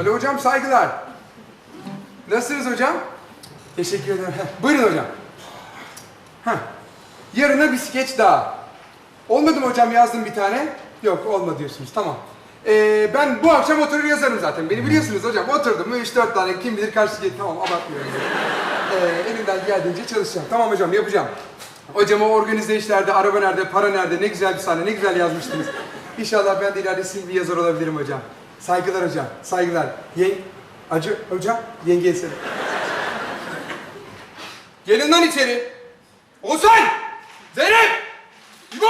Alo hocam saygılar. Nasılsınız hocam? Teşekkür ederim. Buyurun hocam. Heh. Yarına bir skeç daha. Olmadı mı hocam yazdım bir tane? Yok olmadı diyorsunuz tamam. Ee, ben bu akşam oturur yazarım zaten. Beni biliyorsunuz hocam. Oturdum mu 3-4 tane kim bilir kaç skeç tamam abartmıyorum. Ee, elimden geldiğince çalışacağım. Tamam hocam yapacağım. Hocam o organize işlerde araba nerede, para nerede ne güzel bir sahne ne güzel yazmıştınız. İnşallah ben de ileride sizin bir yazar olabilirim hocam. Saygılar hocam, saygılar. Yeng... Acı hocam, yengeye selam. Gelin lan içeri. Oğuzhan! Zeynep! İbo!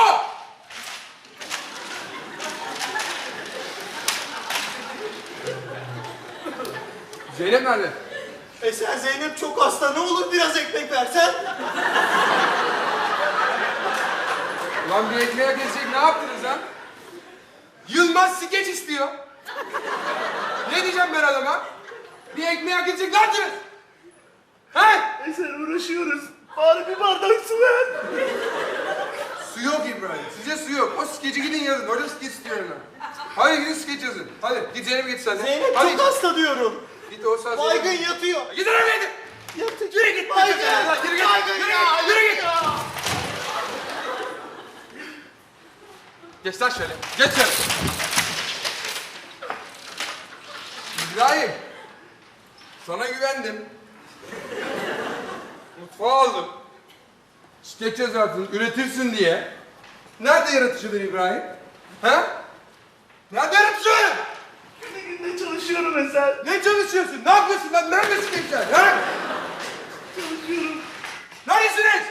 Zeynep nerede? E sen Zeynep çok hasta ne olur biraz ekmek versen. Ulan bir ekmeğe geçecek ne yaptınız lan? Yılmaz skeç istiyor. Ne diyeceğim ben adama? Bir ekmeğe hak edecek ne yaptınız? He? E sen uğraşıyoruz. Bari bir bardak su ver. Su yok İbrahim. Size su yok. O skeci gidin yazın. Orada skeç istiyorum ben. Hadi gidin skeç yazın. Hadi git Zeynep'e git sen de. Zeynep Hadi. çok hasta diyorum. Git Oğuzhan Baygın Zeynep'e. yatıyor. Gidin oraya gidin. Yatıyor. Yürü git. Baygın. Yürü git. Baygın Yürü ya. git. Yürü git. ya. Geç lan şöyle. Geç şöyle. İbrahim. Sana güvendim. Mutfağa aldım. Skeç yazarsın, üretirsin diye. Nerede yaratıcıdır İbrahim? Ha? Nerede? Günde günde çalışıyorum Eser. Ne çalışıyorsun? Ne yapıyorsun lan? Nerede skeçler? Ha? Çalışıyorum. Neredesiniz?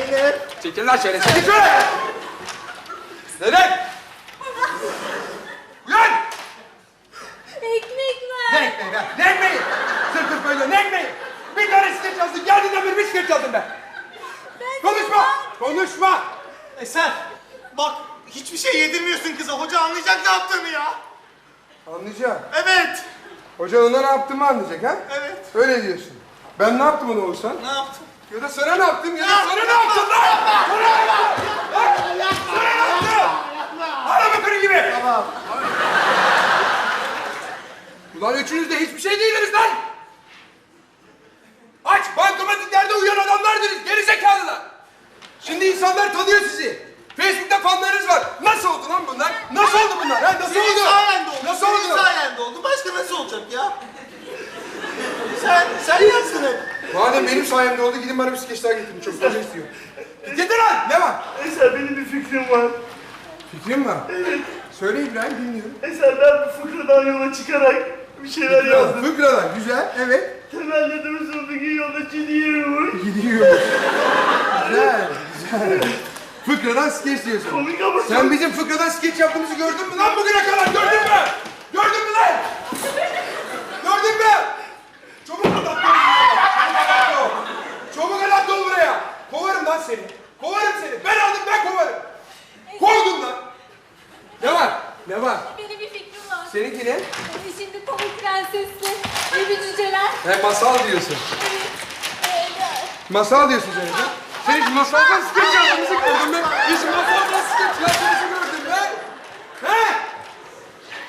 Zeynep. Çekil lan şöyle. Çekil şöyle. Neden? Uyan! Ekmek Ne ver. ekmeği be? Ne ekmeği? Sır kız böyle ne ekmeği? Bir tane skeç yazdım. Geldiğinden beri bir skeç yazdım ben. Ben Konuşma! Konuşma! Eser. Bak hiçbir şey yedirmiyorsun kıza. Hoca anlayacak ne yaptığını ya. Anlayacağım. Evet. Hoca ona ne yaptığımı anlayacak ha? Evet. Öyle diyorsun. Ben ne yaptım ona olsan? Ne yaptın? Ya da sana ne yaptım ya da sana ne yaptım lan? Sana ne yaptım? Lan! Sana ne yaptım? Araba kırı gibi. Tamam. Ulan üçünüz de hiçbir şey değildiniz lan! Aç bankamatiklerde uyuyan adamlardınız gerizekalılar! Şimdi insanlar tanıyor sizi. Facebook'ta fanlarınız var. Nasıl oldu lan bunlar? Nasıl oldu bunlar? Ha? Nasıl Senin oldu? sayende oldu. Nasıl Senin oldu? sayende oldu. Başka nasıl olacak ya? Sen, sen yazdın hep. Madem benim sayemde oldu gidin bana bir skeç daha getirin. Çok fazla istiyor. Getir lan! Ne var? Eser benim bir fikrim var. Fikrim var. Söyle İbrahim dinliyorum. Eser ben bu fıkradan yola çıkarak bir şeyler yazdım. Fıkralar güzel. Evet. Temelde durusundaki yolda gidiyor. Gidiyor. güzel. Güzel. Fıkradan skeç diyorsun. Komik ama Sen bizim fıkradan skeç yaptığımızı gördün mü lan bugüne kadar? Gördün mü? Gördün mü lan? Gördün mü? Çabuk adapte ol. Çabuk adapte ol. Çabuk adapte ol buraya. Kovarım lan seni. Kovarım seni. Ben aldım ben kovarım. Kovdum lan. Ne var? Ne var? Benim bir fikrim var. Seninki ne? Hani şimdi pamuk prensesli, evi cüceler. He masal diyorsun. Ee, Masal diyorsun sen de. Sen hiç masaldan skeç yaptığınızı gördün mü? Hiç masaldan skeç yaptığınızı gördün mü? He?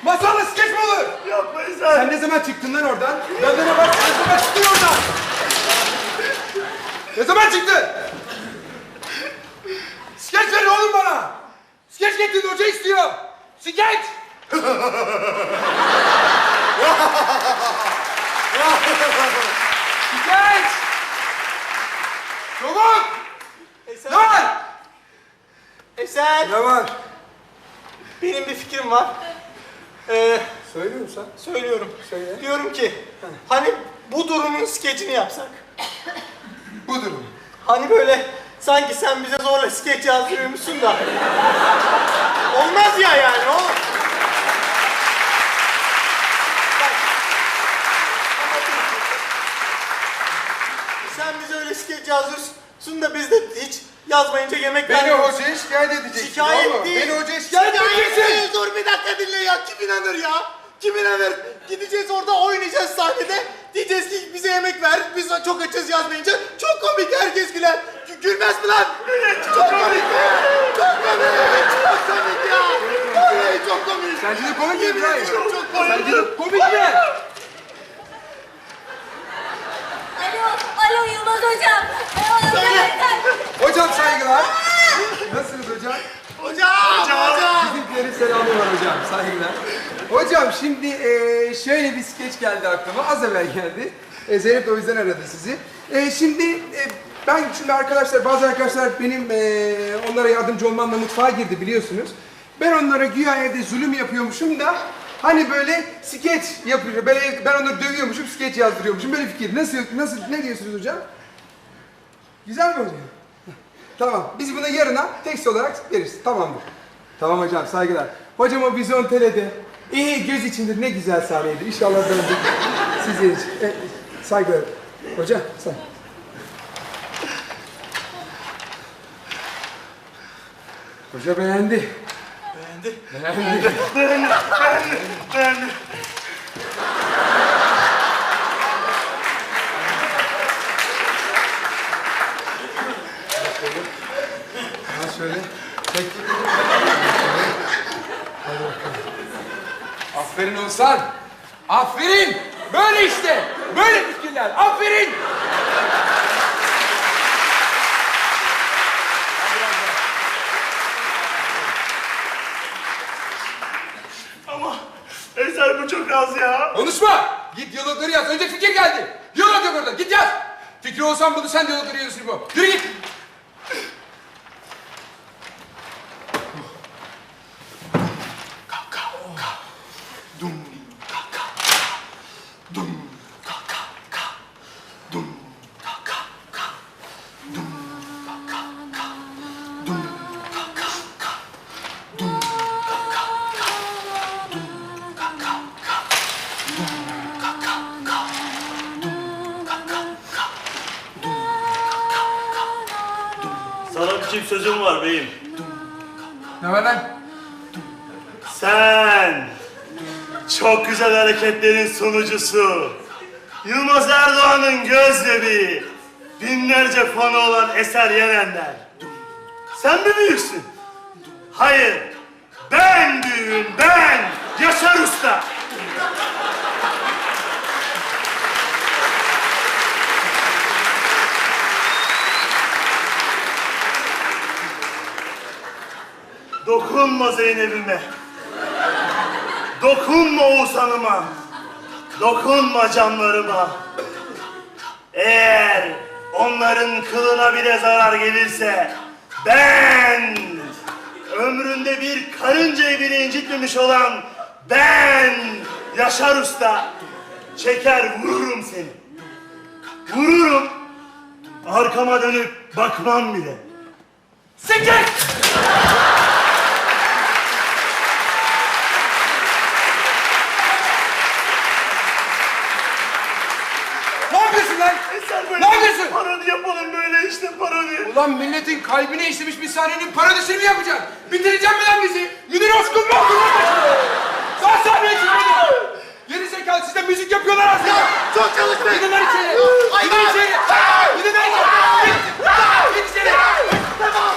Masalla skeç mi olur? Yapma Eser. Sen ne zaman çıktın lan oradan? Yazına bak, ne zaman çıktın oradan? Ne zaman çıktın? Bana. Skeç getirin, hoca istiyor. Skeç! Skeç! Çabuk! Eser. Ne var? Eser. Ne var? Benim bir fikrim var. Ee, Söylüyor musun sen? söylüyorum. Söyle. Diyorum ki hani bu durumun skecini yapsak. Bu durum. Hani böyle sanki sen bize zorla skeç yazdırıyormuşsun da. Olmaz ya yani anlatayım. Sen bize öyle skeç yazdırıyorsun da biz de hiç yazmayınca yemek Beni vermiyoruz. hocaya şikayet edeceksin Şikayet oğlum. değil. Beni hocaya şikayet edeceksin. değil. Dur bir dakika dinle ya. Kim inanır ya? Kim inanır? Gideceğiz orada oynayacağız sahnede. Diyeceğiz ki bize yemek ver. Biz çok açız yazmayınca. Çok komik herkes güler. Gü- Gülmez mi lan? Çok komik be! Çok komik! Çok komik ya! Vallahi çok komik! Sence de komik mi İbrahim? Çok çok komik! Sence de komik mi? Alo, alo Yılmaz hocam. Alo. Hocam saygılar. Nasılsınız hocam? Hocam! Hocam! Bizimkilerin selamı var hocam. Saygılar. Hocam şimdi eee, şöyle bir skeç geldi aklıma. Az evvel geldi. E, Zeynep de o yüzden aradı sizi. E, şimdi e, ben şimdi arkadaşlar bazı arkadaşlar benim e, onlara yardımcı olmamla mutfağa girdi biliyorsunuz. Ben onlara güya evde zulüm yapıyormuşum da hani böyle skeç yapıyor. Böyle ben onları dövüyormuşum, skeç yazdırıyormuşum. Böyle fikir. Nasıl nasıl ne diyorsunuz hocam? Güzel mi hocam? Tamam. Biz bunu yarına tekst olarak veririz. Tamamdır. Tamam hocam saygılar. Hocam o vizyon telede. İyi göz içindir ne güzel sahneydi. İnşallah döndük. Sizler için. E, saygılar. Hocam say. Hoca beğendi. Beğendi. Beğendi. Beğendim, beğendim, beğendim. Ha şöyle. Tek. Hadi bakalım. Aferin Oğuzhan. Aferin. Böyle işte. Böyle fikirler. Aferin. Ama Eser bu çok az ya. Konuşma. Git diyalogları yaz. Önce fikir geldi. Diyalog yok orada. Git yaz. Fikri olsan bunu sen diyalogları yazıyorsun bu. Yürü git. Sana bir çift sözüm var beyim. Ne var lan? Sen çok güzel hareketlerin sunucusu. Yılmaz Erdoğan'ın göz bebeği. Binlerce fanı olan Eser Yenenler. Sen mi büyüksün? Hayır. Ben büyüğüm ben. Yaşar Usta. Dokunma Zeynep'ime. Dokunma Oğuzhan'ıma. Dokunma canlarıma. Eğer onların kılına bile zarar gelirse ben ömründe bir karıncayı bile incitmemiş olan ben Yaşar Usta çeker vururum seni. Vururum. Arkama dönüp bakmam bile. Siktir! Ne yapıyorsun lan? Böyle Ne yapıyorsun? Parodi yapalım böyle işte parodi. Ulan milletin kalbine işlemiş bir sahnenin parodisini mi yapacaksın? Bitireceğim mi lan bizi? Münir Oskun mu başını? Sağ sahneye çıkmadın zekalı size müzik yapıyorlar aslında. Ya, çok çalışma. Gidin lan içeri. Gidin içeri. Gidin lan içeri. Gidin içeri. Tamam.